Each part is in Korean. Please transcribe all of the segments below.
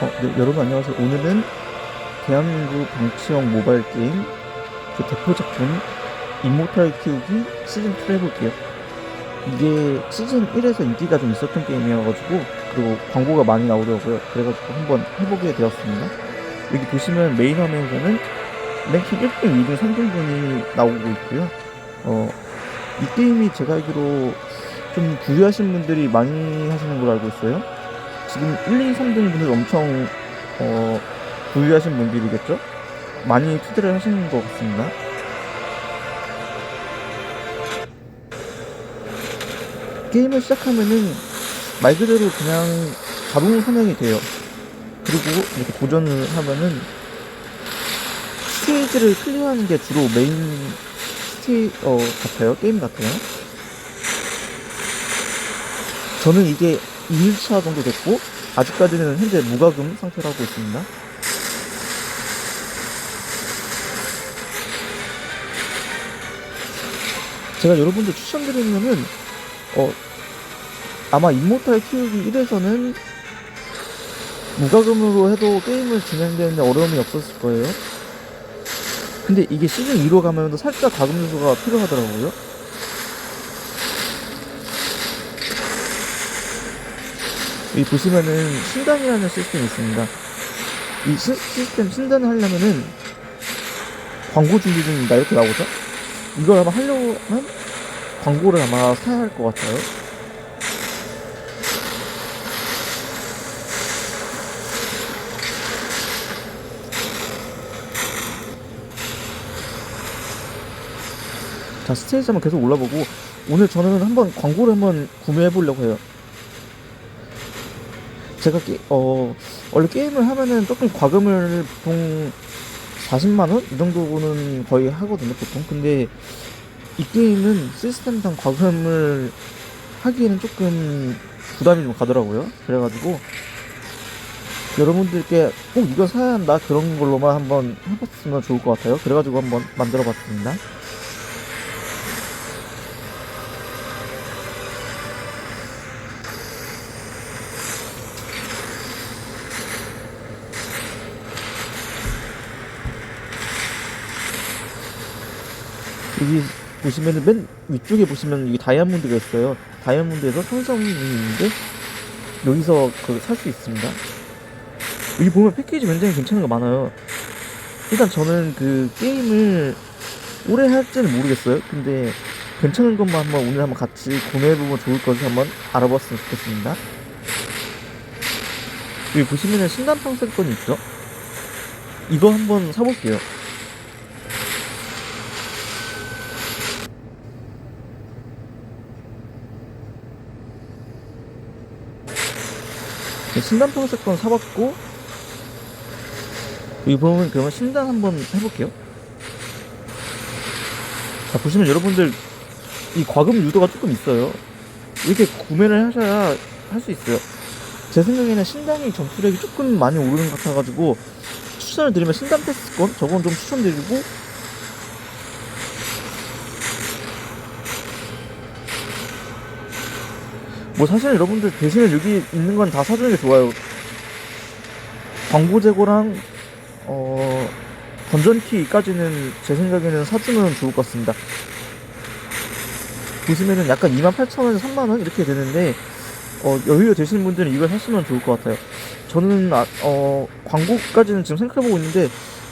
어, 네, 여러분 안녕하세요. 오늘은 대한민국 방치형 모바일 게임 그 대표 작품 임모탈 키우기 시즌 2를 해볼게요. 이게 시즌 1에서 인기가 좀 있었던 게임이어가지고 그리고 광고가 많이 나오더라고요. 그래가지고 한번 해보게 되었습니다. 여기 보시면 메인 화면에서는 랭킹 1등, 2등, 3등분이 나오고 있고요. 어, 이 게임이 제가 알기로 좀 구매하신 분들이 많이 하시는 걸로 알고 있어요. 지금 1, 2, 3등 분들 엄청 어, 부유하신 분들이겠죠? 많이 투자를 하시는 것 같습니다. 게임을 시작하면은 말 그대로 그냥 자동 사냥이 돼요. 그리고 이렇게 도전을 하면은 스테이지를 클리어하는 게 주로 메인 스테이 어 같아요. 게임 같아요. 저는 이게 2일차 정도 됐고 아직까지는 현재 무과금 상태로 하고 있습니다. 제가 여러분들 추천드리는 거는 어 아마 임모탈 키우기 1에서는 무과금으로 해도 게임을 진행되는데 어려움이 없었을 거예요. 근데 이게 시즌 2로 가면 살짝 과금 요소가 필요하더라고요. 여기 보시면은 신단이라는 시스템이 있습니다. 이 시, 시스템 신단을 하려면은 광고 준비 중입니다. 이렇게 나오죠? 이걸 아마 하려면 광고를 아마 사야 할 것 같아요. 자, 스테이지 한번 계속 올라보고 오늘 저는 한번 광고를 한번 구매해 보려고 해요. 제가 게, 어 원래 게임을 하면은 조금 과금을 보통 40만 원 이 정도는 거의 하거든요 보통. 근데 이 게임은 시스템상 과금을 하기에는 조금 부담이 좀 가더라고요. 그래가지고 여러분들께 꼭 이거 사야 한다 그런 걸로만 한번 해봤으면 좋을 것 같아요. 그래가지고 한번 만들어봤습니다. 여기 보시면은 맨 위쪽에 보시면 여기 다이아몬드가 있어요. 다이아몬드에서 상점이 있는데 여기서 그 살 수 있습니다. 여기 보면 패키지 굉장히 괜찮은 거 많아요. 일단 저는 그 게임을 오래 할지는 모르겠어요. 근데 괜찮은 것만 한번 오늘 한번 같이 구매해보면 좋을 것을 한번 알아봤으면 좋겠습니다. 여기 보시면은 신단방 세건이 있죠? 이거 한번 사볼게요. 신단방 세건 사봤고 여기 보면 그러면 신단 한번 해볼게요. 자 보시면 여러분들 이 과금 유도가 조금 있어요. 이렇게 구매를 하셔야 할 수 있어요. 제 생각에는 신단이 점수력이 조금 많이 오르는 것 같아가지고 추천을 드리면 신단 패스권 저건 좀 추천드리고 뭐 사실 여러분들 대신에 여기 있는 건 다 사주는 게 좋아요. 광고 재고랑 어 던전키까지는 제 생각에는 사주면 좋을 것 같습니다. 보시면은 약간 28,000원, 3만원 이렇게 되는데 어 여유 되시는 분들은 이걸 사시면 좋을 것 같아요. 저는 아, 어 광고까지는 지금 생각해보고 있는데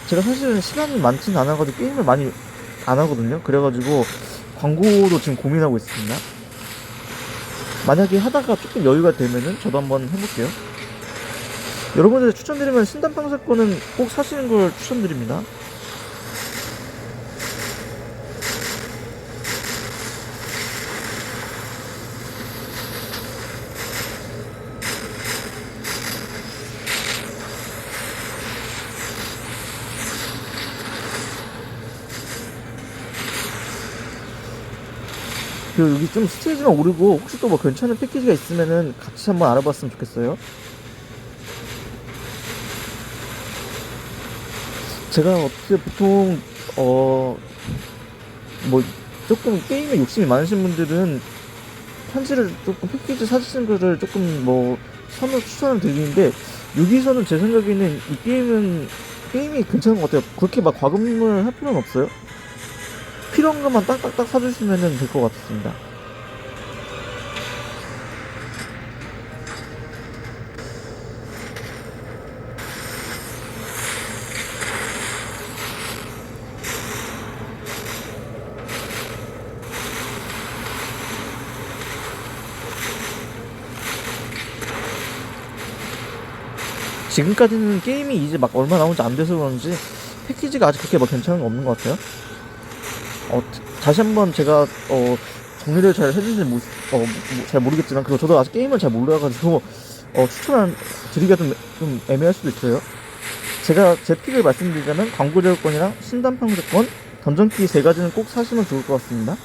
제가 사실은 시간이 많지는 않아가지고 게임을 많이 안 하거든요. 그래가지고 광고도 지금 고민하고 있습니다. 만약에 하다가 조금 여유가 되면은 저도 한번 해볼게요. 여러분들 추천드리면 신단방 사건은 꼭 사시는 걸 추천드립니다. 그 여기 좀 스테이지만 오르고 혹시 또 뭐 괜찮은 패키지가 있으면은 같이 한번 알아봤으면 좋겠어요. 제가 어떻게 보통 어 뭐 조금 게임에 욕심이 많으신 분들은 편지를 조금 패키지 사주신 거를 조금 뭐 선을 추천을 드리는데 여기서는 제 생각에는 이 게임은 게임이 괜찮은 것 같아요. 그렇게 막 과금을 할 필요는 없어요. 필요한 것만 딱딱딱 사주시면 될 것 같습니다. 지금까지는 게임이 이제 막 얼마 나온지 안 돼서 그런지 패키지가 아직 그렇게 막 괜찮은 거 없는 것 같아요. 어, 다시 한번 제가 어, 정리를 잘 해주는지 모, 어, 뭐, 잘 모르겠지만 그리고 저도 아직 게임을 잘 몰라가지고 어, 추천을 드리기가 좀, 좀 애매할 수도 있어요. 제가 제 픽을 말씀드리자면 광고 제어권이랑 신단 평제권, 던전키 세 가지는 꼭 사시면 좋을 것 같습니다.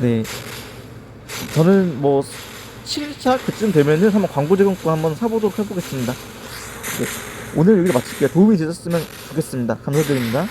네. 저는 뭐 7차 그쯤 되면은 한번 광고 제공권 한번 사보도록 해보겠습니다. 네. 오늘 여기서 마칠게요. 도움이 되셨으면 좋겠습니다. 감사드립니다.